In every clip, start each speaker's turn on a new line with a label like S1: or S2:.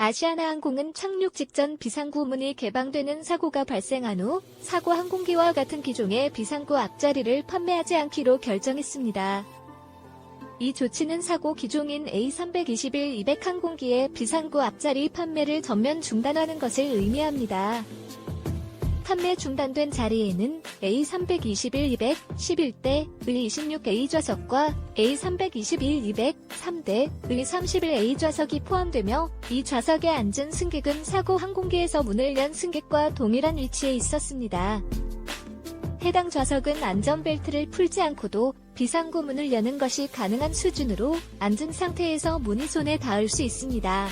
S1: 아시아나항공은 착륙 직전 비상구 문이 개방되는 사고가 발생한 후 사고 항공기와 같은 기종의 비상구 앞자리를 판매하지 않기로 결정했습니다. 이 조치는 사고 기종인 A321-200 항공기의 비상구 앞자리 판매를 전면 중단하는 것을 의미합니다. 판매 중단된 자리에는 A321-200 11대 의 26A 좌석과 A321-200 3대 의 31A 좌석이 포함되며 이 좌석에 앉은 승객은 사고 항공기에서 문을 연 승객과 동일한 위치에 있었습니다. 해당 좌석은 안전벨트를 풀지 않고도 비상구 문을 여는 것이 가능한 수준으로 앉은 상태에서 문이 손에 닿을 수 있습니다.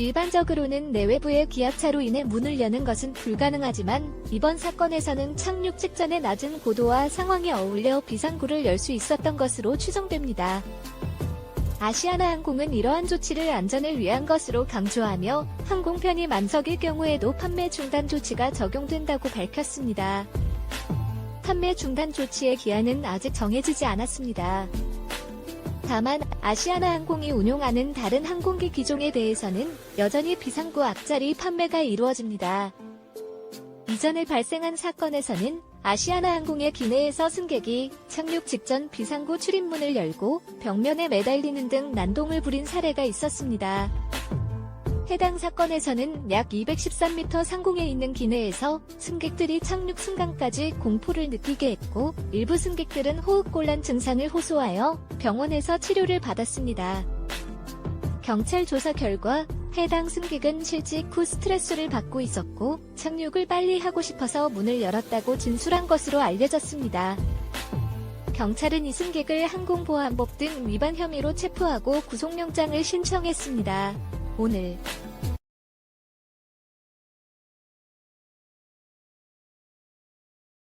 S1: 일반적으로는 내외부의 기압차로 인해 문을 여는 것은 불가능하지만 이번 사건에서는 착륙 직전의 낮은 고도와 상황에 어울려 비상구를 열 수 있었던 것으로 추정됩니다. 아시아나항공은 이러한 조치를 안전을 위한 것으로 강조하며 항공편이 만석일 경우에도 판매 중단 조치가 적용된다고 밝혔습니다. 판매 중단 조치의 기한은 아직 정해지지 않았습니다. 다만 아시아나 항공이 운용하는 다른 항공기 기종에 대해서는 여전히 비상구 앞자리 판매가 이루어집니다. 이전에 발생한 사건에서는 아시아나 항공의 기내에서 승객이 착륙 직전 비상구 출입문을 열고 벽면에 매달리는 등 난동을 부린 사례가 있었습니다. 해당 사건에서는 약 213m 상공에 있는 기내에서 승객들이 착륙 순간까지 공포를 느끼게 했고 일부 승객들은 호흡곤란 증상을 호소하여 병원에서 치료를 받았습니다. 경찰 조사 결과 해당 승객은 실직 후 스트레스를 받고 있었고 착륙을 빨리 하고 싶어서 문을 열었다고 진술한 것으로 알려졌습니다. 경찰은 이 승객을 항공보안법 등 위반 혐의로 체포하고 구속영장을 신청했습니다. 오늘